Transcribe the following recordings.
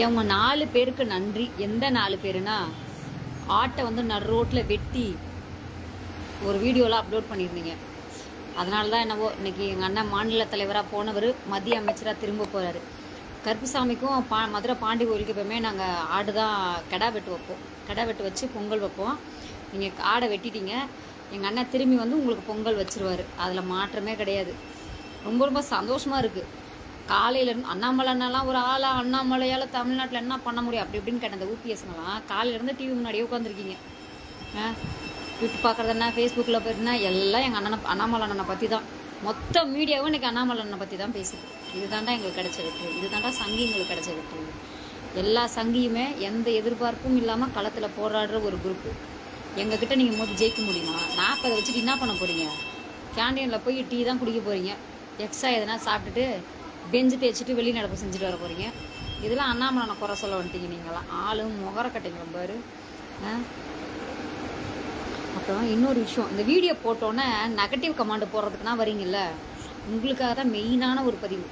இவங்க நாலு பேருக்கு நன்றி. எந்த நாலு பேருனா ஆட்டை வந்து நடு ரோட்டில் வெட்டி ஒரு வீடியோலாம் அப்லோட் பண்ணியிருந்தீங்க. அதனால தான் என்னவோ இன்றைக்கி எங்கள் அண்ணன் மாநில தலைவராக போனவர் மத்திய அமைச்சராக திரும்ப போகிறாரு கருப்புசாமிக்கும் பா மதுரை பாண்டி கோயிலுக்கு எப்பவுமே நாங்கள் ஆடு தான் கிடா வெட்டு வைப்போம். கிடா வெட்டு வச்சு பொங்கல் வைப்போம். நீங்கள் ஆடை வெட்டிட்டீங்க. எங்கள் அண்ணன் திரும்பி வந்து உங்களுக்கு பொங்கல் வச்சிருவாரு. அதில் மாற்றமே கிடையாது. ரொம்ப ரொம்ப சந்தோஷமாக இருக்குது காலையில் இருந்து ஒரு ஆளாக அண்ணாமலையால் தமிழ்நாட்டில் என்ன பண்ண முடியும்? அப்படி இப்படின்னு கேட்டேன் அந்த ஊபிஎஸ்ங்கெல்லாம் காலையிலேருந்து டிவி முன்னாடியே உட்காந்துருக்கீங்க யூடியூப் பார்க்குறது என்ன? ஃபேஸ்புக்கில் போயிருந்தா எல்லாம் எங்கள் அண்ணனை அண்ணாமலை அண்ணனை பற்றி தான் மொத்த மீடியாவும் இன்றைக்கி அண்ணாமலை அண்ணனை பற்றி தான் பேசுது. இதுதான்டா எங்களுக்கு கிடச்ச வெற்றி. இதுதான்டா சங்கி எங்களுக்கு கிடைச்ச வெற்றி. எல்லா சங்கியுமே எந்த எதிர்பார்ப்பும் இல்லாமல் களத்தில் போராடுற ஒரு குரூப்பு எங்ககிட்ட நீங்கள் மோதி ஜெயிக்க முடியுமா? நாற்பதை வச்சுட்டு என்ன பண்ண போகிறீங்க கேண்டீனில் போய் டீ தான் குடிக்க போகிறீங்க எக்ஸ்ட்ரா எதனா சாப்பிட்டுட்டு பெஞ்சு தேய்ச்சிட்டு வெளி நடப்பு செஞ்சுட்டு வர போகிறீங்க இதெல்லாம் அண்ணாமலை குறை சொல்ல வந்துட்டீங்க நீங்களாம். ஆளும் முகர கட்டைங்க பாரு. அப்புறம் இன்னொரு விஷயம். இந்த வீடியோ போட்டோன்னே நெகட்டிவ் கமாண்ட் போடுறதுக்குனா வரீங்கல்ல? உங்களுக்காக தான் மெயினான ஒரு பதிவு.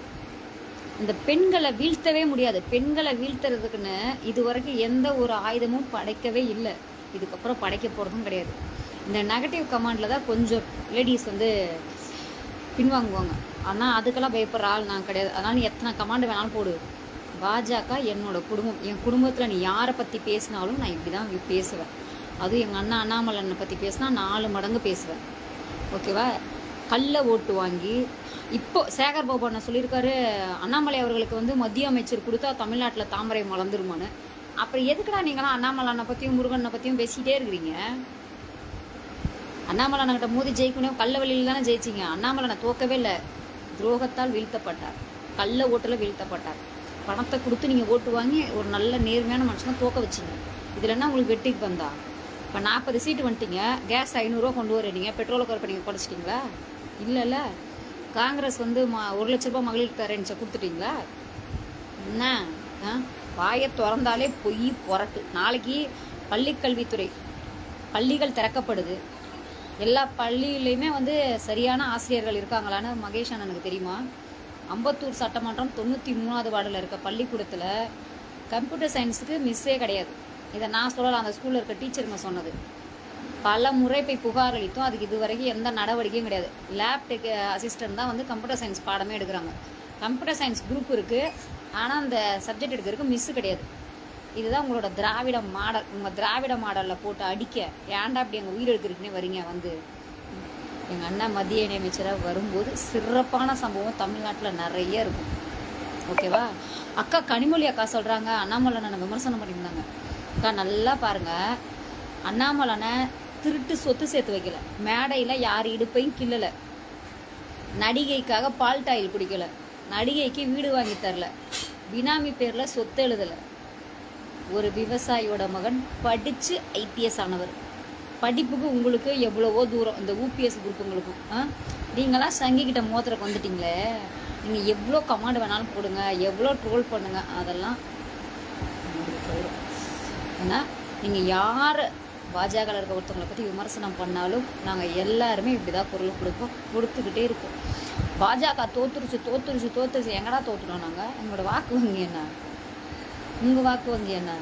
இந்த பெண்களை வீழ்த்தவே முடியாது. பெண்களை வீழ்த்துறதுக்குன்னு இது வரைக்கும் எந்த ஒரு ஆயுதமும் படைக்கவே இல்லை. இதுக்கப்புறம் படைக்க போகிறதும் கிடையாது. இந்த நெகட்டிவ் கமாண்டில் தான் கொஞ்சம் லேடிஸ் வந்து பின்வாங்குவாங்க. ஆனால் அதுக்கெல்லாம் பயப்படுற ஆள் நான் கிடையாது. அதனால் நீ எத்தனை கமாண்ட் வேணாலும் போடு. பாஜக என்னோட குடும்பம். என் குடும்பத்தில் நீ யாரை பற்றி பேசினாலும் நான் இப்படி தான் பேசுவேன். அதுவும் எங்கள் அண்ணா அண்ணாமலையனை பற்றி பேசினா நாலு மடங்கு பேசுவேன். ஓகேவா கல்லை ஓட்டு வாங்கி இப்போ சேகர் பாபு அண்ணன் சொல்லியிருக்காரு அண்ணாமலை அவர்களுக்கு வந்து மத்திய அமைச்சர் கொடுத்தா தமிழ்நாட்டில் தாமரை மலர்ந்துருமான்னு. அப்புறம் எதுக்குடா நீங்களாம் அண்ணாமலை அண்ணனை பற்றியும் முருகனை பற்றியும் பேசிக்கிட்டே இருக்கிறீங்க? அண்ணாமலை அண்ணகிட்ட மோதி ஜெயிக்கணும். கல்ல வழியில் தானே ஜெயிச்சிங்க. அண்ணாமலை தோக்கவே இல்லை. துரோகத்தால் வீழ்த்தப்பட்டார். கள்ள ஓட்டில் வீழ்த்தப்பட்டார். பணத்தை கொடுத்து நீங்கள் ஓட்டு வாங்கி ஒரு நல்ல நேர்மையான மனுஷனை தோக்க வச்சிங்க. இதுலன்னா உங்களுக்கு வெட்டிக்கு வந்தா? இப்போ நாற்பது சீட்டு வந்துட்டீங்க. கேஸ் ஐநூறுரூவா கொண்டு வரீங்க பெட்ரோலுக்கு வரப்போ நீங்கள் குறைச்சிட்டிங்களா? இல்லைல்ல. காங்கிரஸ் வந்து மா ஒரு லட்ச ரூபா மகளிர் தரேன்னு கொடுத்துட்டீங்களா? என்ன? ஆ? வாயை திறந்தாலே பொய் புரட்டு நாளைக்கு பள்ளிக்கல்வித்துறை பள்ளிகள் திறக்கப்படுது. எல்லா பள்ளியிலையுமே வந்து சரியான ஆசிரியர்கள் இருக்காங்களான்னு மகேஷ் அண்ணனுக்கு தெரியுமா? அம்பத்தூர் சட்டமன்றம் தொண்ணூற்றி மூணாவது வார்டில் இருக்க பள்ளிக்கூடத்தில் கம்ப்யூட்டர் சயின்ஸுக்கு மிஸ்ஸே கிடையாது. இதை நான் சொல்லலாம் அந்த ஸ்கூலில் இருக்க டீச்சருங்க சொன்னது. பல முறை போய் புகார் அளித்தோம் அதுக்கு இது வரைக்கும் எந்த நடவடிக்கையும் கிடையாது. லேப் டெக் அசிஸ்டன்ட் தான் வந்து கம்ப்யூட்டர் சயின்ஸ் பாடமே எடுக்கிறாங்க. கம்ப்யூட்டர் சயின்ஸ் குரூப் இருக்குது ஆனால் அந்த சப்ஜெக்ட் எடுக்கிறதுக்கு மிஸ்ஸு கிடையாது. இதுதான் உங்களோட திராவிட மாடல். உங்கள் திராவிட மாடலில் போட்டு அடிக்க. ஏன்டா அப்படி எங்கள் உயிர் எடுக்கிறதுக்குனே வரீங்க வந்து? எங்கள் அண்ணா மத்திய இணையமைச்சராக வரும்போது சிறப்பான சம்பவம் தமிழ்நாட்டில் நிறைய இருக்கும். ஓகேவா? அக்கா கனிமொழி அக்கா சொல்கிறாங்க அண்ணாமலை அண்ணனை விமர்சனம் பண்ணியிருந்தாங்க. அக்கா நல்லா பாருங்கள் அண்ணாமலனை திருட்டு சொத்து சேர்த்து வைக்கல. மேடையில் யார் இடுப்பையும் கிள்ளலை. நடிகைக்காக பால் டாயில் குடிக்கலை. நடிகைக்கு வீடு வாங்கி தரல. பினாமி பேரில் சொத்து எழுதலை. ஒரு விவசாயியோட மகன் படித்து ஐபிஎஸ் ஆனவர். படிப்புக்கு உங்களுக்கு எவ்வளவோ தூரம் இந்த ஊபிஎஸ் குரூப்புங்களுக்கும் ஆ? நீங்களாம் சங்கிக்கிட்ட மோத்திரக்கு வந்துட்டீங்களே நீங்கள் எவ்வளோ கமாண்ட் வேணாலும் போடுங்க எவ்வளோ ட்ரோல் பண்ணுங்க அதெல்லாம் ஏன்னா நீங்கள் யார்? பாஜகவில் இருக்க ஒருத்தவங்களை பற்றி விமர்சனம் பண்ணாலும் நாங்கள் எல்லாருமே இப்படி தான் குரல் கொடுப்போம் கொடுத்துக்கிட்டே இருக்கோம். பாஜக தோத்துருச்சு தோத்துருச்சு தோத்துருச்சு. எங்கடா தோத்துனோம் நாங்கள் எங்களோட வாக்கு வங்கி என்ன? உங்கள் வாக்கு வங்கி என்ன?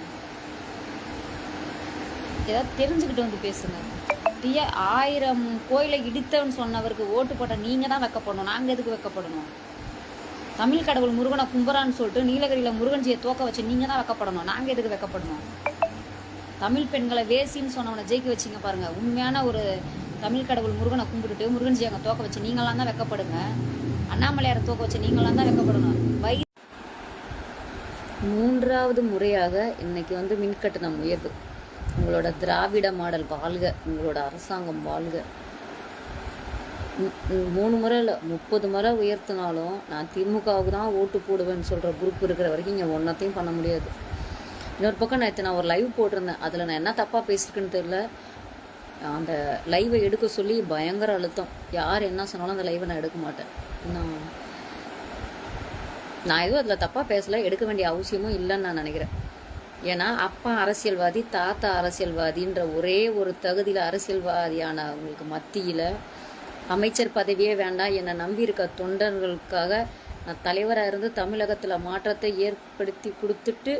ஏதாவது தெரிஞ்சுக்கிட்டு வந்து பேசுங்க. டிய ஆயிரம் கோயிலை இடித்தவன் சொன்னவருக்கு ஓட்டு போட்ட நீங்கள் தான் வைக்கப்படணும். நாங்கள் எதுக்கு வைக்கப்படணும்? தமிழ் கடவுள் முருகனை கும்புறான்னு சொல்லிட்டு நீலகிரியில் முருகன்ஜியை தோக்க வச்சு நீங்கள் தான் வைக்கப்படணும். நாங்கள் எதுக்கு வைக்கப்படணும்? தமிழ் பெண்களை வேசின்னு சொன்னவனை ஜெயிக்க வச்சிங்க பாருங்கள் உண்மையான ஒரு தமிழ் கடவுள் முருகனை கும்பிட்டுட்டு முருகன்ஜி அங்கே தோக்க வச்சு நீங்களாம் தான் வைக்கப்படுங்க. அண்ணாமலையாரை தோக்க வச்சு நீங்களாம் தான் வைக்கப்படணும். வை மூன்றாவது முறையாக இன்னைக்கு வந்து மின்கட்டணம் உயர்வு. உங்களோட திராவிட மாடல் வாழ்க உங்களோட அரசாங்கம் வாழ்க. மூணு முறை இல்லை முப்பது முறை உயர்த்தினாலும் நான் திமுகவுக்கு தான் ஓட்டு போடுவேன்னு சொல்கிற குரூப் இருக்கிற வரைக்கும் இங்கே ஒன்றத்தையும் பண்ண முடியாது. இன்னொரு பக்கம் நேற்று நான் ஒரு லைவ் போட்டிருந்தேன். அதில் நான் என்ன தப்பாக பேசியிருக்குன்னு தெரில அந்த லைவை எடுக்க சொல்லி பயங்கர அழுத்தம். யார் என்ன சொன்னாலும் அந்த லைவை நான் எடுக்க மாட்டேன். நான் நான் எதுவும் அதில் தப்பாக பேசல எடுக்க வேண்டிய அவசியமும் இல்லைன்னு நான் நினைக்கிறேன். ஏன்னா அப்பா அரசியல்வாதி தாத்தா அரசியல்வாதின்ற ஒரே ஒரு தகுதியில் அரசியல்வாதியான அவங்களுக்கு மத்தியில் அமைச்சர் பதவியே வேண்டாம் என்னை நம்பியிருக்க தொண்டர்களுக்காக நான் தலைவராக இருந்து தமிழகத்தில் மாற்றத்தை ஏற்படுத்தி கொடுத்துட்டு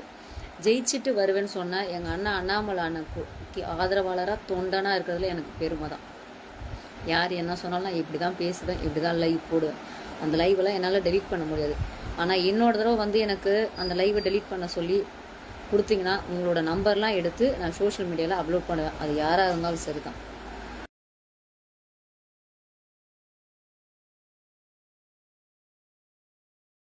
ஜெயிச்சுட்டு வருவேன்னு சொன்ன எங்கள் அண்ணா அண்ணாமலானுக்கு ஆதரவாளராக தொண்டனாக இருக்கிறதுல எனக்கு பெருமை தான். யார் என்ன சொன்னாலும் நான் இப்படி தான் பேசுவேன் இப்படி தான் லைவ் போடுவேன். அந்த லைவெல்லாம் என்னால் டெலிட் பண்ண முடியாது. ஆனால் இன்னொரு தடவை வந்து எனக்கு அந்த லைவை டெலீட் பண்ண சொல்லி கொடுத்தீங்கன்னா உங்களோட நம்பர்லாம் எடுத்து நான் சோஷியல் மீடியாவில் அப்லோட் பண்ணுவேன் அது யாராக இருந்தாலும் சரி தான்